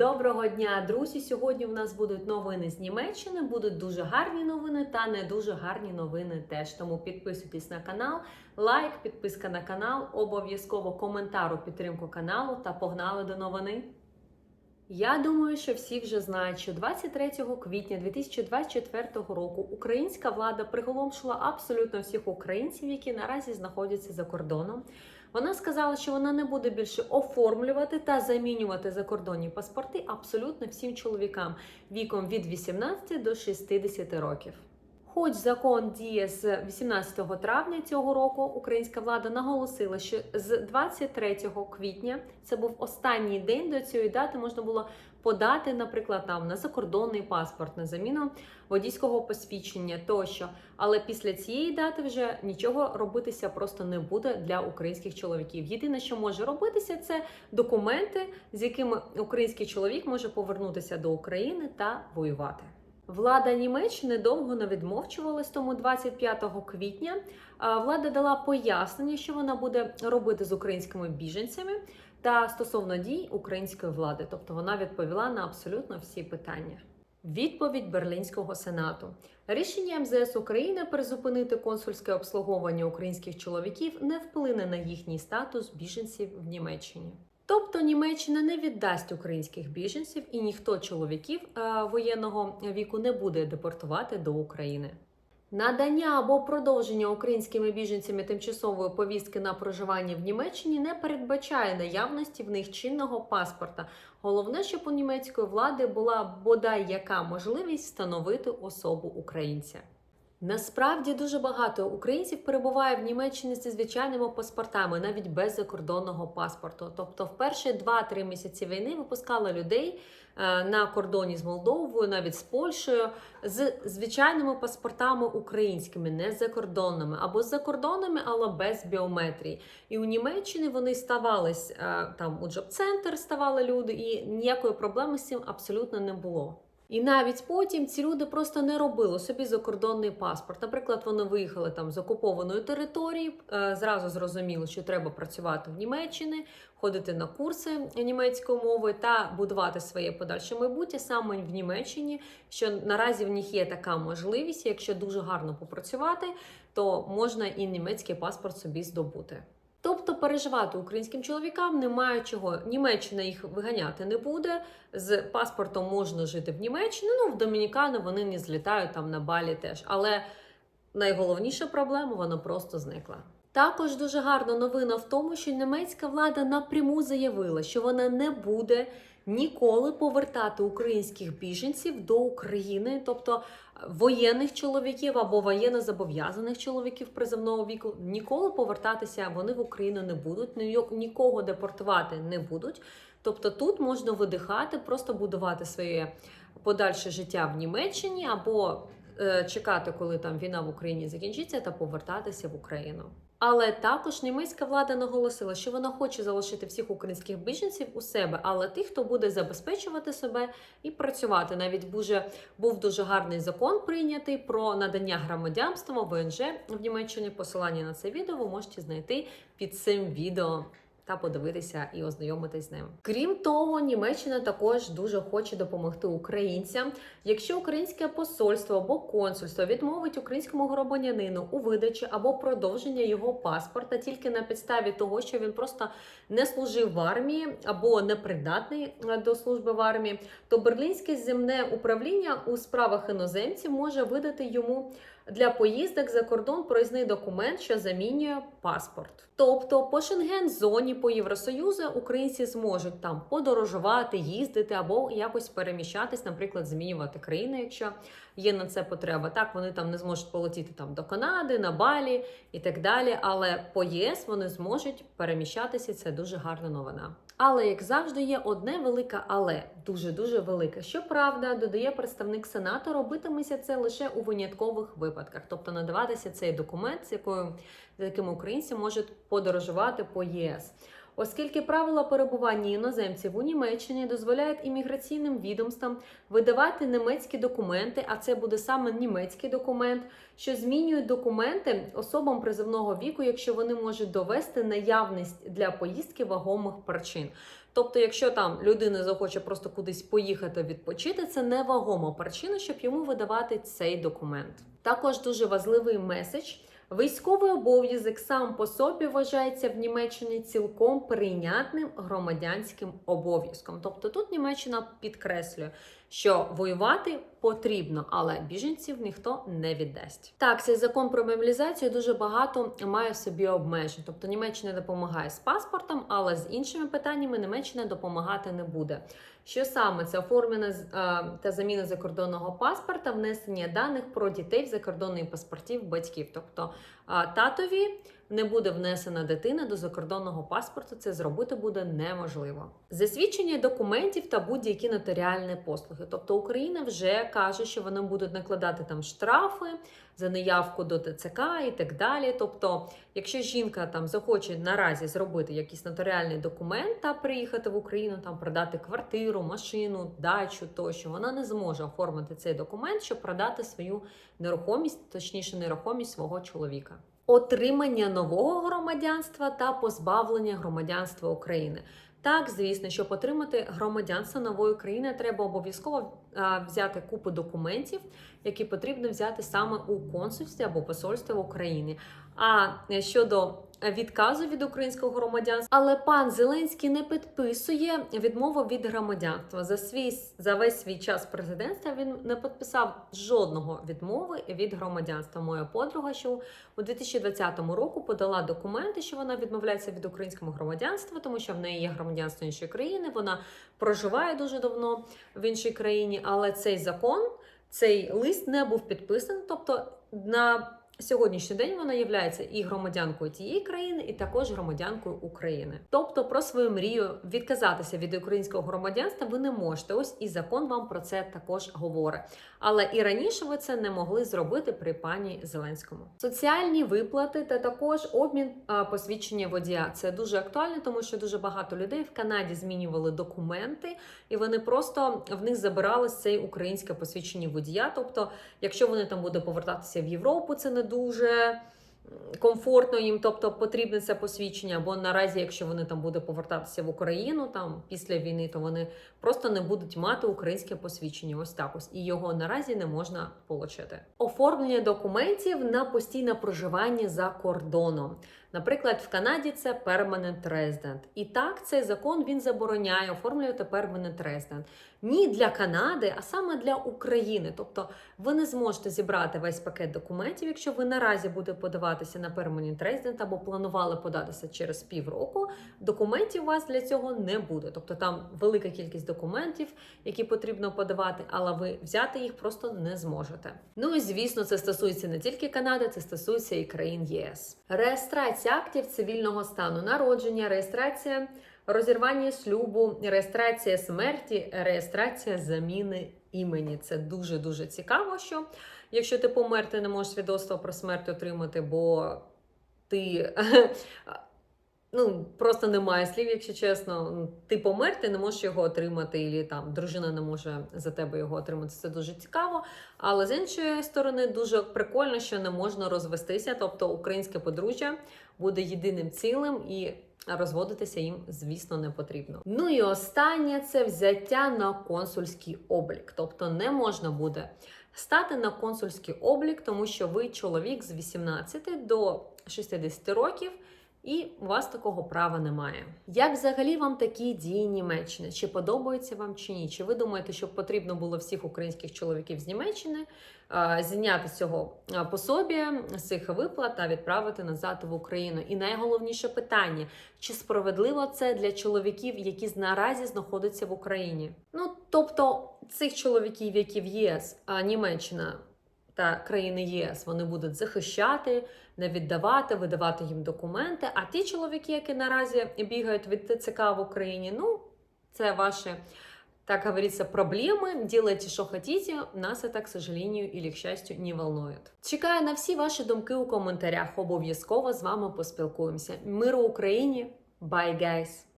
Доброго дня, друзі! Сьогодні у нас будуть новини з Німеччини. Будуть дуже гарні новини та не дуже гарні новини теж. Тому підписуйтесь на канал, лайк, підписка на канал, обов'язково коментар у підтримку каналу та погнали до новини. Я думаю, що всі вже знають, що 23 квітня 2024 року українська влада приголомшила абсолютно всіх українців, які наразі знаходяться за кордоном. Вона сказала, що вона не буде більше оформлювати та замінювати закордонні паспорти абсолютно всім чоловікам віком від 18 до 60 років. Хоч закон діє з 18 травня цього року, українська влада наголосила, що з 23 квітня це був останній день до цієї дати можна було подати, наприклад, там на закордонний паспорт на заміну водійського посвідчення тощо. Але після цієї дати вже нічого робитися просто не буде для українських чоловіків. Єдине, що може робитися, це документи, з якими український чоловік може повернутися до України та воювати. Влада Німеччини довго не відмовчувалась, тому 25 квітня влада дала пояснення, що вона буде робити з українськими біженцями та стосовно дій української влади. Тобто вона відповіла на абсолютно всі питання. Відповідь Берлінського сенату рішення МЗС України призупинити консульське обслуговування українських чоловіків не вплине на їхній статус біженців в Німеччині. Тобто Німеччина не віддасть українських біженців, і ніхто чоловіків е, воєнного віку не буде депортувати до України. Надання або продовження українськими біженцями тимчасової повістки на проживання в Німеччині не передбачає наявності в них чинного паспорта. Головне, щоб у німецької влади була бодай яка можливість встановити особу українця. Насправді дуже багато українців перебуває в Німеччині зі звичайними паспортами, навіть без закордонного паспорту. Тобто, в перші 2-3 місяці війни випускали людей е, на кордоні з Молдовою, навіть з Польщею, з звичайними паспортами українськими, не закордонними, або з закордонними, але без біометрії. І у Німеччині вони ставались е, там у джоб-центр, ставали люди, і ніякої проблеми з цим абсолютно не було. І навіть потім ці люди просто не робили собі закордонний паспорт. Наприклад, вони виїхали там з окупованої території, е, зразу зрозуміли, що треба працювати в Німеччині, ходити на курси німецької мови та будувати своє подальше майбутнє саме в Німеччині. Що наразі в них є така можливість, якщо дуже гарно попрацювати, то можна і німецький паспорт собі здобути. Тобто переживати українським чоловікам немає чого. Німеччина їх виганяти не буде. З паспортом можна жити в Німеччині. Ну в Домінікану вони не злітають там на балі теж. Але найголовніша проблема вона просто зникла. Також дуже гарна новина в тому, що німецька влада напряму заявила, що вона не буде ніколи повертати українських біженців до України, тобто воєнних чоловіків або воєнно зобов'язаних чоловіків призовного віку, ніколи повертатися вони в Україну не будуть, ні- нікого депортувати не будуть. Тобто тут можна видихати, просто будувати своє подальше життя в Німеччині або е, чекати, коли там війна в Україні закінчиться, та повертатися в Україну. Але також німецька влада наголосила, що вона хоче залишити всіх українських біженців у себе, але тих, хто буде забезпечувати себе і працювати. Навіть дуже був дуже гарний закон прийнятий про надання громадянства ВНЖ в Німеччині. Посилання на це відео ви можете знайти під цим відео. Та подивитися і ознайомитись з ним. Крім того, Німеччина також дуже хоче допомогти українцям. Якщо українське посольство або консульство відмовить українському громадянину у видачі або продовження його паспорта тільки на підставі того, що він просто не служив в армії або непридатний е, до служби в армії, то берлінське земне управління у справах іноземців може видати йому для поїздок за кордон проїзний документ, що замінює паспорт. Тобто по Шенген-зоні по Євросоюзу українці зможуть там подорожувати, їздити або якось переміщатись, наприклад, змінювати країну, якщо є на це потреба. Так вони там не зможуть полетіти там до Канади, на Балі і так далі. Але по ЄС вони зможуть переміщатися. Це дуже гарна новина. Але як завжди, є одне велике але дуже дуже велике. Щоправда, додає представник Сенату, робитиметься це лише у виняткових випадках, тобто надаватися цей документ, з якою з яким українці можуть подорожувати по ЄС. Оскільки правила перебування іноземців у Німеччині дозволяють імміграційним відомствам видавати німецькі документи, а це буде саме німецький документ, що змінюють документи особам призовного віку, якщо вони можуть довести наявність для поїздки вагомих причин. Тобто, якщо там людина захоче просто кудись поїхати відпочити, це не вагома причина, щоб йому видавати цей документ. Також дуже важливий меседж. Військовий обов'язок сам по собі вважається в Німеччині цілком прийнятним громадянським обов'язком. Тобто тут Німеччина підкреслює, що воювати потрібно, але біженців ніхто не віддасть. Так, цей закон про мобілізацію дуже багато має в собі обмежень. Тобто Німеччина допомагає з паспортом, але з іншими питаннями Німеччина допомагати не буде. Що саме це оформлення з- та заміна закордонного паспорта, внесення даних про дітей в закордонний паспортів батьків. Тобто татові не буде внесена дитина до закордонного паспорту, це зробити буде неможливо. Засвідчення документів та будь-які нотаріальні послуги. Тобто Україна вже каже, що вони будуть накладати там штрафи за неявку до ТЦК і так далі. Тобто, якщо жінка там захоче наразі зробити якийсь нотаріальний документ та приїхати в Україну, там продати квартиру, машину, дачу тощо, вона не зможе оформити цей документ, щоб продати свою нерухомість, точніше, нерухомість свого чоловіка. Отримання нового громадянства та позбавлення громадянства України. Так, звісно, щоб отримати громадянство нової країни, треба обов'язково взяти купу документів, які потрібно взяти саме у консульстві або посольстві в Україні. А е, щодо відказу від українського громадянства, але пан Зеленський не підписує відмову від громадянства за свій за весь свій час президентства. Він не підписав жодного відмови від громадянства. Моя подруга, що у 2020 року подала документи, що вона відмовляється від українського громадянства, тому що в неї є громадянство іншої країни. Вона проживає дуже давно в іншій країні, але цей закон, цей лист не був підписаний. Тобто на Сьогоднішній день вона є і громадянкою тієї країни, і також громадянкою України. Тобто про свою мрію відказатися від українського громадянства ви не можете. Ось і закон вам про це також говорить. Але і раніше ви це не могли зробити при пані Зеленському. Соціальні виплати та також обмін посвідчення водія. Це дуже актуально, тому що дуже багато людей в Канаді змінювали документи, і вони просто в них забирали цей українське посвідчення водія. Тобто, якщо вони там будуть повертатися в Європу, це не дуже комфортно їм, тобто потрібне це посвідчення. Або наразі, якщо вони там будуть повертатися в Україну там після війни, то вони просто не будуть мати українське посвідчення. Ось так ось і його наразі не можна отримати. Оформлення документів на постійне проживання за кордоном. Наприклад, в Канаді це permanent resident. І так цей закон він забороняє оформлювати permanent resident. Ні для Канади, а саме для України. Тобто ви не зможете зібрати весь пакет документів, якщо ви наразі будете подаватися на permanent resident або планували податися через півроку. Документів у вас для цього не буде. Тобто там велика кількість документів, які потрібно подавати, але ви взяти їх просто не зможете. Ну і звісно, це стосується не тільки Канади, це стосується і країн ЄС. Реєстрація актів цивільного стану, народження, реєстрація розірвання шлюбу, реєстрація смерті, реєстрація заміни імені. Це дуже дуже цікаво. Що якщо ти помер, ти не можеш свідоцтво про смерть отримати, бо ти. Ну, просто немає слів, якщо чесно. Ти помер, ти не можеш його отримати, і там дружина не може за тебе його отримати. Це дуже цікаво. Але з іншої сторони, дуже прикольно, що не можна розвестися. Тобто українське подружжя буде єдиним цілим і розводитися їм, звісно, не потрібно. Ну і останнє це взяття на консульський облік. Тобто не можна буде стати на консульський облік, тому що ви чоловік з 18 до 60 років. І у вас такого права немає. Як взагалі вам такі дії Німеччини? Чи подобаються вам чи ні? Чи ви думаєте, що потрібно було всіх українських чоловіків з Німеччини зняти цього пособія, з цих виплат та відправити назад в Україну? І найголовніше питання: чи справедливо це для чоловіків, які наразі знаходяться в Україні? Ну тобто цих чоловіків, які в ЄС, а Німеччина та країни ЄС вони будуть захищати, не віддавати, видавати їм документи. А ті чоловіки, які наразі бігають від ТЦК в Україні, ну це ваші, так говориться, проблеми. Делайте, що хотите. Нас это, к сожалению, или к счастью, не волнует. Чекаю на всі ваші думки у коментарях. Обов'язково з вами поспілкуємося. Миру Україні! Bye, guys!